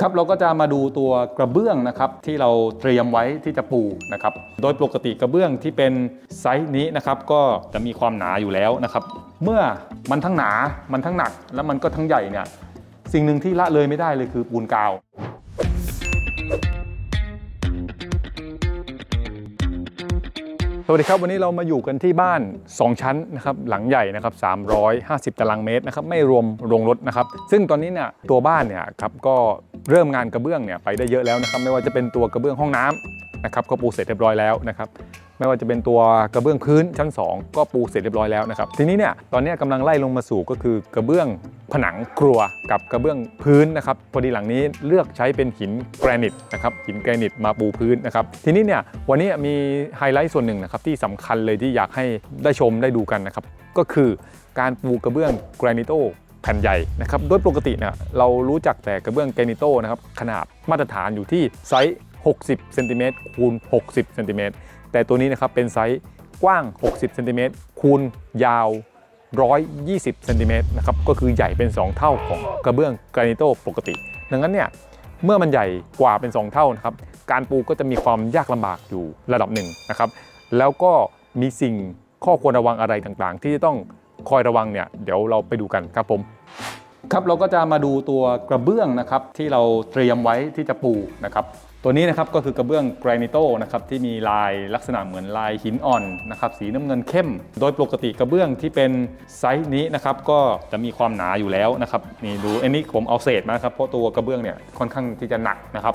ครับเราก็จะมาดูตัวกระเบื้องนะครับที่เราเตรียมไว้ที่จะปูนะครับโดยปกติกระเบื้องที่เป็นไซส์นี้นะครับก็จะมีความหนาอยู่แล้วนะครับ เมื่อมันทั้งหนามันทั้งหนัก แล้วมันก็ทั้งใหญ่เนี่ยสิ่งหนึ่งที่ละเลยไม่ได้เลยคือปูนกาวสวัสดีครับวันนี้เรามาอยู่กันที่บ้าน 2 ชั้นนะครับหลังใหญ่นะครับ350 ตารางเมตรนะครับไม่รวมโรงรถนะครับซึ่งตอนนี้เนี่ยตัวบ้านเนี่ยครับก็ เริ่มงานกระเบื้องเนี่ยไปได้เยอะแล้วนะครับไม่ว่าจะเป็นตัวกระเบื้องห้องน้ำนะครับก็ปูเสร็จเรียบร้อยแล้วนะครับไม่ว่าจะเป็นตัวกระเบื้องพื้นชั้น 2 ก็ปูเสร็จเรียบร้อยแล้วนะครับทีนี้เนี่ยตอนนี้กำลังไล่ลงมาสู่ก็คือกระเบื้องผนังครัวกับกระเบื้องพื้นนะครับพอดีหลังนี้เลือกใช้เป็นหินแกรนิตนะครับหินแกรนิตมาปูพื้นนะครับทีนี้เนี่ยวันนี้มีไฮไลท์ส่วนหนึ่งนะครับที่สำคัญเลยที่อยากให้ได้ชมได้ดูกันนะครับก็คือการปูกระเบื้องแกรนิโต แผ่นใหญ่นะครับโดยปกติเนี่ยเรารู้จักแต่กระเบื้องแกนิโตนะครับขนาดมาตรฐานอยู่ที่ไซส์ 60เซนติเมตรคูณ 60เซนติเมตรแต่ตัวนี้นะครับเป็นไซส์กว้าง 60เซนติเมตรคูณยาว 120เซนติเมตรนะครับก็คือใหญ่เป็น 2 เท่าของกระเบื้องแกนิโตปกติ ดังนั้นเนี่ยเมื่อมันใหญ่กว่าเป็น 2 เท่านะครับการปูก็จะมีความยากลำบากอยู่ระดับหนึ่งนะครับแล้วก็มีสิ่งข้อควรระวังอะไรต่างๆ ที่จะต้องคอยระวังเนี่ยเดี๋ยวเราไปดูกันครับผม ครับเราก็จะมาดูตัวกระเบื้องนะครับที่เราเตรียมไว้ที่จะปูนะครับตัวนี้นะครับก็คือกระเบื้องแกรนิโตนะครับที่มีลายลักษณะเหมือนลายหินอ่อนนะครับสีน้ำเงินเข้ม โดยปกติกระเบื้องที่เป็นไซส์นี้นะครับก็จะมีความหนาอยู่แล้วนะครับนี่ดูอันนี้ผมเอาเศษมาครับเพราะตัวกระเบื้องเนี่ยค่อนข้างที่จะหนักนะครับ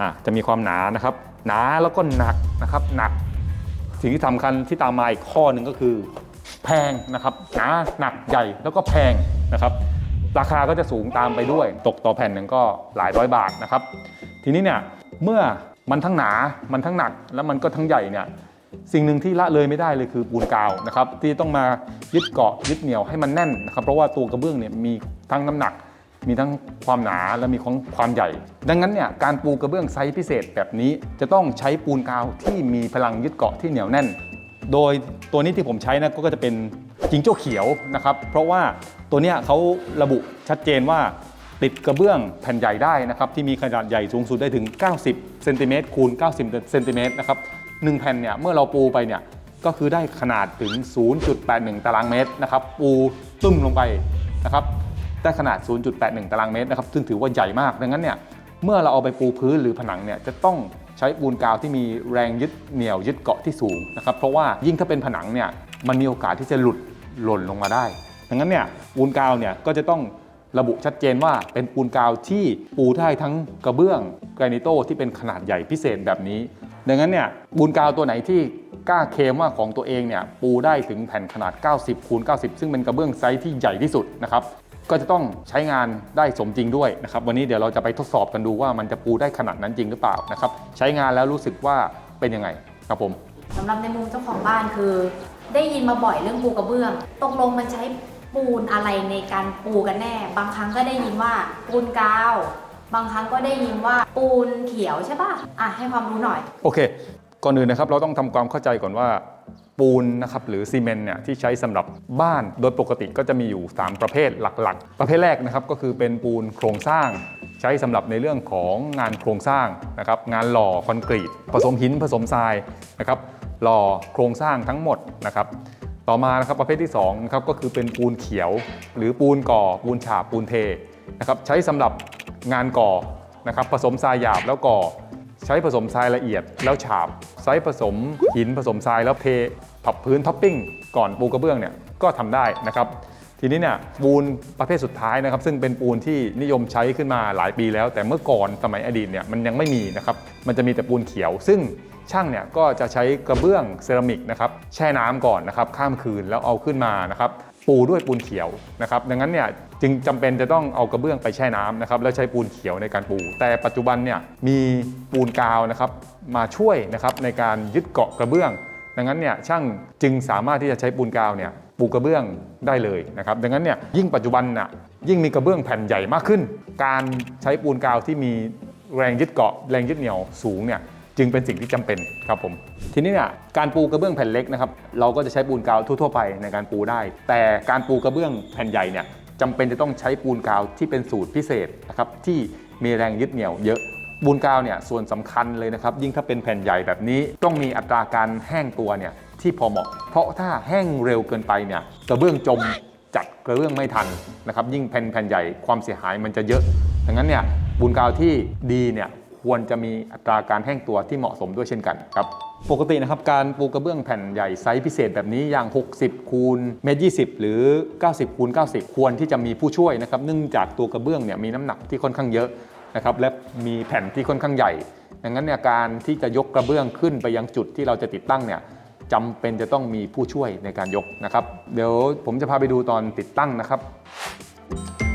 อะจะมีความหนานะครับ หนาแล้วก็หนักนะครับหนัก สิ่งที่สำคัญที่ตามมาอีกข้อหนึ่งก็คือ แพงนะครับหนาหนักใหญ่แล้วก็แพงนะครับ ราคาก็จะสูงตามไปด้วย ตกต่อแผ่นหนึ่งก็หลายร้อยบาทนะครับ ทีนี้เนี่ยเมื่อมันทั้งหนา มันทั้งหนัก แล้วมันก็ทั้งใหญ่เนี่ยสิ่งหนึ่งที่ละเลยไม่ได้เลยคือปูนกาวนะครับที่ต้องมายึดเกาะยึดเหนี่ยวให้มันแน่นนะครับเพราะว่าตัวกระเบื้องเนี่ยมีทั้งน้ำหนัก มีทั้งความหนาและมีของความใหญ่ ดังนั้นเนี่ยการปูกระเบื้องไซส์พิเศษแบบนี้ จะต้องใช้ปูนกาวที่มีพลังยึดเกาะที่เหนียวแน่น โดยตัวนี้ที่ผมใช้นะก็จะเป็นจิงโจ้เขียวนะครับเพราะว่า ตัวนี้เขาระบุชัดเจนว่าติดกระเบื้องแผ่นใหญ่ได้นะครับที่มีขนาดใหญ่สูงสุดได้ถึง 90เซนติเมตรคูณ 90เซนติเมตรนะครับหนึ่งแผ่นเนี่ยเมื่อเราปูไปเนี่ยก็คือได้ขนาดถึง 0.81 ตารางเมตรนะครับปูตึ้มลงไปนะครับได้ขนาด 0.81 ตารางเมตรนะครับซึ่งถือว่าใหญ่มากดังนั้นเนี่ยเมื่อเราเอาไปปูพื้นหรือผนังเนี่ยจะต้องใช้ปูนกาวที่มีแรงยึดเหนี่ยวยึดเกาะที่สูงนะครับเพราะว่ายิ่งถ้าเป็นผนังเนี่ยมันมีโอกาสที่จะหลุดหล่นลงมาได้ ดังนั้นเนี่ยปูนกาวเนี่ยก็จะต้องระบุชัดเจนว่าเป็นปูนกาวที่ปูได้ทั้งกระเบื้องแกรนิโตที่เป็นขนาดใหญ่พิเศษแบบนี้ ดังนั้นเนี่ยปูนกาวตัวไหนที่กล้าเคลมว่าของตัวเองเนี่ยปูได้ถึงแผ่นขนาด 90คูณ90 ซึ่งเป็นกระเบื้องไซส์ที่ใหญ่ที่สุดนะครับก็จะต้องใช้งานได้สมจริงด้วยนะครับวันนี้เดี๋ยวเราจะไปทดสอบกันดูว่ามันจะปูได้ขนาดนั้นจริงหรือเปล่านะครับใช้งานแล้วรู้สึกว่าเป็นยังไงครับผมสำหรับในมุมเจ้าของบ้านคือ ได้ยินมาบ่อยเรื่องปูกระเบื้องตกลงมันใช้ ปูนอะไรในการปูกันแน่ บางครั้งก็ได้ยินว่าปูนกาว บางครั้งก็ได้ยินว่าปูนเขียวใช่ป่ะอะให้ความรู้หน่อย โอเค ก่อนอื่นนะครับเราต้องทำความเข้าใจก่อนว่า ปูนนะครับหรือซีเมนต์เนี่ยที่ใช้สำหรับบ้านโดยปกติก็จะมีอยู่ 3 ประเภทหลักๆ ประเภทแรกนะครับก็คือเป็นปูนโครงสร้าง ใช้สำหรับในเรื่องของงานโครงสร้างนะครับงานหล่อคอนกรีต ผสมหินผสมทรายนะครับหล่อโครงสร้างทั้งหมดนะครับ ต่อมานะครับประเภทที่2นะครับก็คือเป็นปูนเขียว หรือปูนก่อ ปูนฉาบปูนเทนะครับใช้สำหรับงานก่อนะครับผสมทรายหยาบแล้วก่อ ใช้ผสมทรายละเอียด แล้วฉาบใช้ผสมหินผสมทรายแล้วเทผับพื้นท็อปปิ้งก่อนปูกระเบื้องเนี่ยก็ทำได้นะครับทีนี้เนี่ยปูนประเภทสุดท้ายนะครับ ซึ่งเป็นปูนที่นิยมใช้ขึ้นมาหลายปีแล้ว แต่เมื่อก่อนสมัยอดีตเนี่ยมันยังไม่มีนะครับมันจะมีแต่ปูนเขียว ซึ่ง ช่างเนี่ยก็จะใช้กระเบื้องเซรามิกนะครับแช่น้ำก่อนนะครับข้ามคืนแล้วเอาขึ้นมานะครับปูด้วยปูนเขียวนะครับดังนั้นเนี่ยจึงจำเป็นจะต้องเอากระเบื้องไปแช่น้ำนะครับแล้วใช้ปูนเขียวในการปู แต่ปัจจุบันเนี่ยมีปูนกาวนะครับมาช่วยนะครับในการยึดเกาะกระเบื้อง ดังนั้นเนี่ยช่างจึงสามารถที่จะใช้ปูนกาวเนี่ยปูกระเบื้องได้เลยนะครับดังนั้นเนี่ยยิ่งปัจจุบันน่ะยิ่งมีกระเบื้องแผ่นใหญ่มากขึ้น การใช้ปูนกาวที่มีแรงยึดเกาะแรงยึดเหนี่ยวสูงเนี่ย จึงเป็นสิ่งที่จำเป็นครับผมทีนี้เนี่ยการปูกระเบื้องแผ่นเล็กนะครับเราก็จะใช้ปูนกาวทั่ว ๆ ไปในการปูได้ แต่การปูกระเบื้องแผ่นใหญ่เนี่ยจำเป็นจะต้องใช้ปูนกาวที่เป็นสูตรพิเศษนะครับที่มีแรงยึดเหนี่ยวเยอะปูนกาวเนี่ยส่วนสำคัญเลยนะครับยิ่งถ้าเป็นแผ่นใหญ่แบบนี้ต้องมีอัตราการแห้งตัวเนี่ยที่พอเหมาะ เพราะถ้าแห้งเร็วเกินไปเนี่ยกระเบื้องจมจัดกระเบื้องไม่ทันนะครับยิ่งแผ่นแผ่นใหญ่ความเสียหายมันจะเยอะดังนั้นเนี่ยปูนกาวที่ดีเนี่ย ควรจะมีอัตราการแห้งตัวที่เหมาะสมด้วยเช่นกันครับปกตินะครับการปูกระเบื้องแผ่นใหญ่ไซส์พิเศษแบบนี้อย่าง 60 คูณเมตร20หรือ 90 คูณ 90 ควรที่จะมีผู้ช่วยนะครับเนื่องจากตัวกระเบื้องเนี่ยมีน้ำหนักที่ค่อนข้างเยอะนะครับและมีแผ่นที่ค่อนข้างใหญ่ดังนั้นเนี่ยการที่จะยกกระเบื้องขึ้นไปยังจุดที่เราจะติดตั้งเนี่ยจำเป็นจะต้องมีผู้ช่วยในการยกนะครับ เดี๋ยวผมจะพาไปดูตอนติดตั้งนะครับ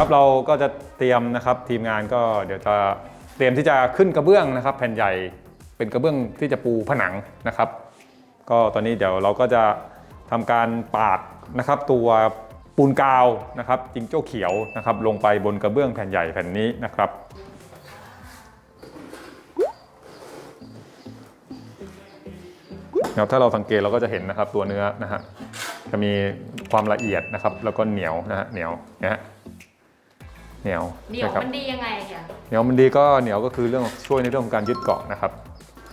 ครับเราก็จะเตรียมนะครับทีมงานก็เดี๋ยวจะเตรียมที่จะขึ้นกระเบื้องนะครับ แผ่นใหญ่เป็นกระเบื้องที่จะปูผนังนะครับ ก็ตอนนี้เดี๋ยวเราก็จะทำการปาดนะครับตัวปูนกาวนะครับจิงโจ้เขียวนะครับลงไปบนกระเบื้องแผ่นใหญ่แผ่นนี้นะครับนะครับถ้าเราสังเกตเราก็จะเห็นนะครับตัวเนื้อนะฮะจะมีความละเอียดนะครับ แล้วก็เหนียวนะฮะเหนียวนะฮะ เหนียวเดี๋ยวใช่ครับมันดียังไงอะเหนียวมันดีก็เหนียวก็คือเรื่องช่วยในเรื่องของการยึดเกาะนะครับ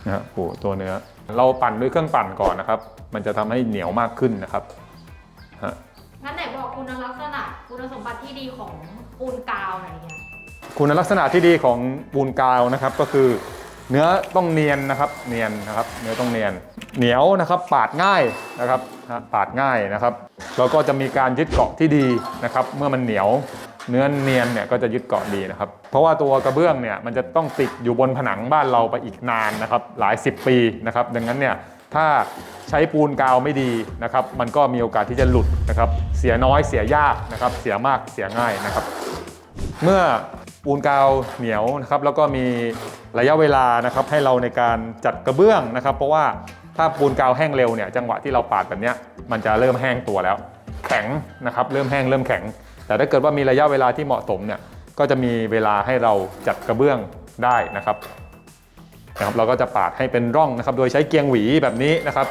นะฮะโอ้โหตัวเนื้อ เราปั่นด้วยเครื่องปั่นก่อนนะครับ มันจะทำให้เหนียวมากขึ้นนะครับฮะงั้นไหนบอกคุณลักษณะคุณสมบัติที่ดีของปูนกาวหน่อยเนี่ยคุณลักษณะที่ดีของปูนกาวนะครับก็คือ เนื้อต้องเนียนนะครับเนียนนะครับ เนื้อต้องเนียน เหนียวนะครับ ปาดง่ายนะครับฮะปาดง่ายนะครับแล้วก็จะมีการยึดเกาะที่ดีนะครับ เมื่อมันเหนียว เนื้อเนียนเนี่ยก็จะยึดเกาะดีนะครับ เพราะว่าตัวกระเบื้องเนี่ยมันจะต้องติดอยู่บนผนังบ้านเราไปอีกนานนะครับหลาย 10 ปีนะครับดังนั้นเนี่ยถ้าใช้ปูนกาวไม่ดีนะครับมันก็มีโอกาสที่จะหลุดนะครับเสียน้อยเสียยากนะครับเสียมากเสียง่ายนะครับ เมื่อปูนกาวเหนียวนะครับแล้วก็มีระยะเวลานะครับให้เราในการจัดกระเบื้องนะครับ เพราะว่าถ้าปูนกาวแห้งเร็วเนี่ยจังหวะที่เราปาดแบบนี้มันจะเริ่มแห้งตัวแล้ว แข็งนะครับเริ่มแห้งเริ่มแข็ง แต่ถ้าเกิดว่ามีระยะเวลาที่เหมาะสมเนี่ยก็จะมีเวลาให้เราจัดกระเบื้องได้นะครับนะครับเราก็จะปาดให้เป็นร่องนะครับ โดยใช้เกียงหวีแบบนี้นะครับ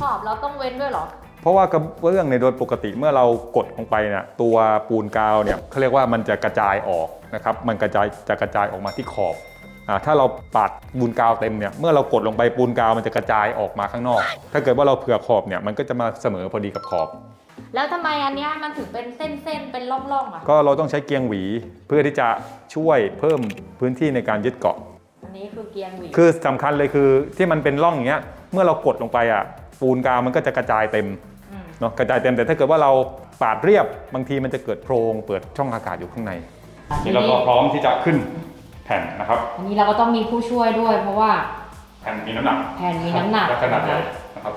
ขอบเราต้องเว้นด้วยเหรอ เพราะว่ากระเบื้องในยโดยปกติเมื่อเรากดลงไปเนี่ยตัวปูนกาวเนี่ยเขาเรียกว่ามันจะกระจายออกนะครับ มันกระจายจะกระจายออกมาที่ขอบอา ถ้าเราปาดปูนกาวเต็มเนี่ยเมื่อเรากดลงไปปูนกาวมันจะกระจายออกมาข้างนอก ถ้าเกิดว่าเราเผื่อขอบเนี่ยมันก็จะมาเสมอพอดีกับขอบ แล้วทำไมอันเนี้ยมันถึงเป็นเส้นๆ เป็นร่องๆอะ ก็เราต้องใช้เกียงหวีเพื่อที่จะช่วยเพิ่มพื้นที่ในการยึดเกาะ อันนี้คือเกียงหวีคือสำคัญเลยคือที่มันเป็นร่องอย่างเงี้ยเมื่อเรากดลงไปอะปูนกาวมันก็จะกระจายเต็มมเนาะกระจายเต็มแต่ถ้าเกิดว่าเราปาดเรียบ บางทีมันจะเกิดโพรงเปิดช่องอากาศอยู่ข้างในนี่เราก็พร้อมที่จะขึ้นแผ่นนะครับ อันนี้เราก็ต้องมีผู้ช่วยด้วย เพราะว่าแผ่นมีน้ำหนักแผ่นมีน้ำหนักและขนาดใหญ่นะครับ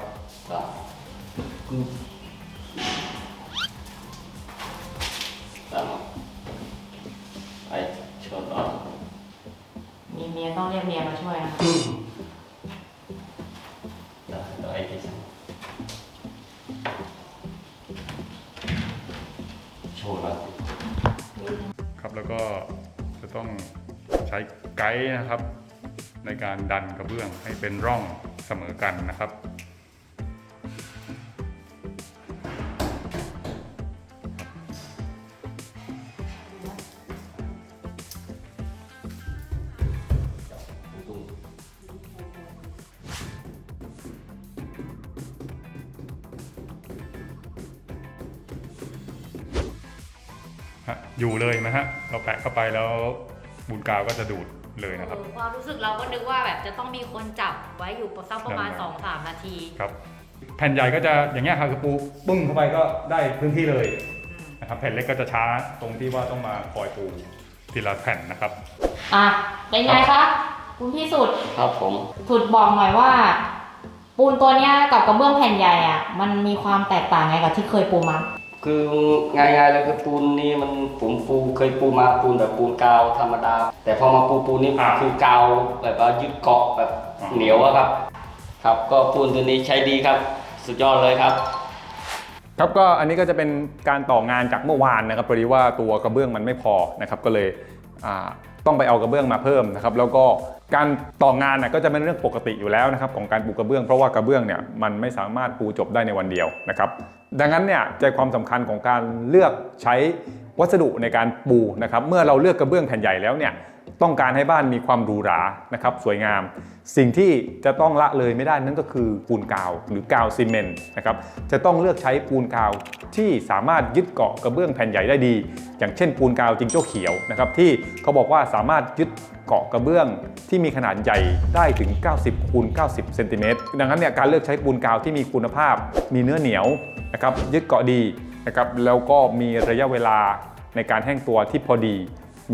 ไอ้ชนอ่อนมีเมียต้องเรียกเมียมาช่วยนะคะได้ไอ้ที่สั่งโชว์แล้วครับแล้วก็จะต้องใช้ไกด์นะครับ ในการดันกระเบื้องให้เป็นร่องเสมอกันนะครับฮะอยู่เลยไหมฮะ เราแปะเข้าไปแล้ว บูนกาวก็จะดูดเลยนะครับเออความรู้สึกเราก็นึกว่าแบบจะต้องมีคนจับไว้อยู่สักประมาณนั่นไง2-3นาทีครับแผ่นใหญ่ก็จะอย่างเงี้ยครับคือปูปึ้งเข้าไปก็ได้พื้นที่เลยนะครับแผ่นเล็กก็จะช้าตรงที่ว่าต้องมาคอยปูทีละแผ่นนะครับอะเป็นไงคะคุณพี่สุดครับผมสุดบอกหน่อยว่า ปูนตัวเนี้ยกับกระเบื้องแผ่นใหญ่อะมันมีความแตกต่างไงกับที่เคยปูมา คือง่ายๆเลยคือปูนนี่มันผมปูเคยปูมาปูนแบบปูนกาวธรรมดา แต่พอมาปูปูนนี่อ่า คือกาวแบบว่ายึดเกาะแบบอ๋อเหนียวอะครับ ครับก็ปูนตัวนี้ใช้ดีครับ สุดยอดเลยครับ ครับก็อันนี้ก็จะเป็นการต่องานจากเมื่อวานนะครับพอดีว่าตัวกระเบื้องมันไม่พอนะครับก็เลยอ่า ต้องไปเอากระเบื้องมาเพิ่มนะครับแล้วก็การต่องานน่ะก็จะเป็นเรื่องปกติอยู่แล้วนะครับของการปูกระเบื้องเพราะว่ากระเบื้องเนี่ยมันไม่สามารถปูจบได้ในวันเดียวนะครับดังนั้นเนี่ยใจความสำคัญของการเลือกใช้วัสดุในการปูนะครับเมื่อเราเลือกกระเบื้องแผ่นใหญ่แล้วเนี่ย ต้องการให้บ้านมีความหรูหรานะครับสวยงาม สิ่งที่จะต้องละเลยไม่ได้นั่นก็คือปูนกาวหรือกาวซีเมนต์นะครับจะต้องเลือกใช้ปูนกาวที่สามารถยึดเกาะกระเบื้องแผ่นใหญ่ได้ดี อย่างเช่น ปูนกาวจิงโจ้เขียวนะครับที่เขาบอกว่าสามารถยึดเกาะกระเบื้องที่มีขนาดใหญ่ได้ถึง 90คูณ90เซนติเมตรดังนั้นเนี่ยการเลือกใช้ปูนกาวที่มีคุณภาพ มีเนื้อเหนียวนะครับยึดเกาะดีนะครับแล้วก็มีระยะเวลาในการแห้งตัวที่พอดี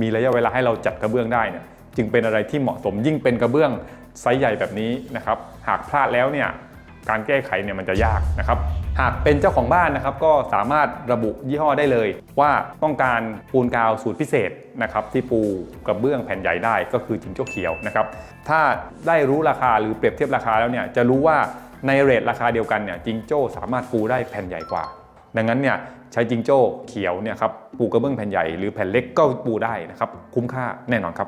มีระยะเวลาให้เราจัดกระเบื้องได้เนี่ยจึงเป็นอะไรที่เหมาะสมยิ่งเป็นกระเบื้องไซส์ใหญ่แบบนี้นะครับ หากพลาดแล้วเนี่ยการแก้ไขเนี่ยมันจะยากนะครับ หากเป็นเจ้าของบ้านนะครับ ก็สามารถระบุยี่ห้อได้เลย ว่าต้องการปูนกาวสูตรพิเศษนะครับที่ปูกระเบื้องแผ่นใหญ่ได้ก็คือจิงโจ้เขียวนะครับ ถ้าได้รู้ราคาหรือเปรียบเทียบราคาแล้วเนี่ยจะรู้ว่าในเรทราคาเดียวกันเนี่ยจิงโจ้สามารถปูได้แผ่นใหญ่กว่า ดังนั้นเนี่ยใช้จิงโจ้เขียวเนี่ยครับปูกระเบื้องแผ่นใหญ่หรือแผ่นเล็กก็ปูได้นะครับคุ้มค่าแน่นอนครับ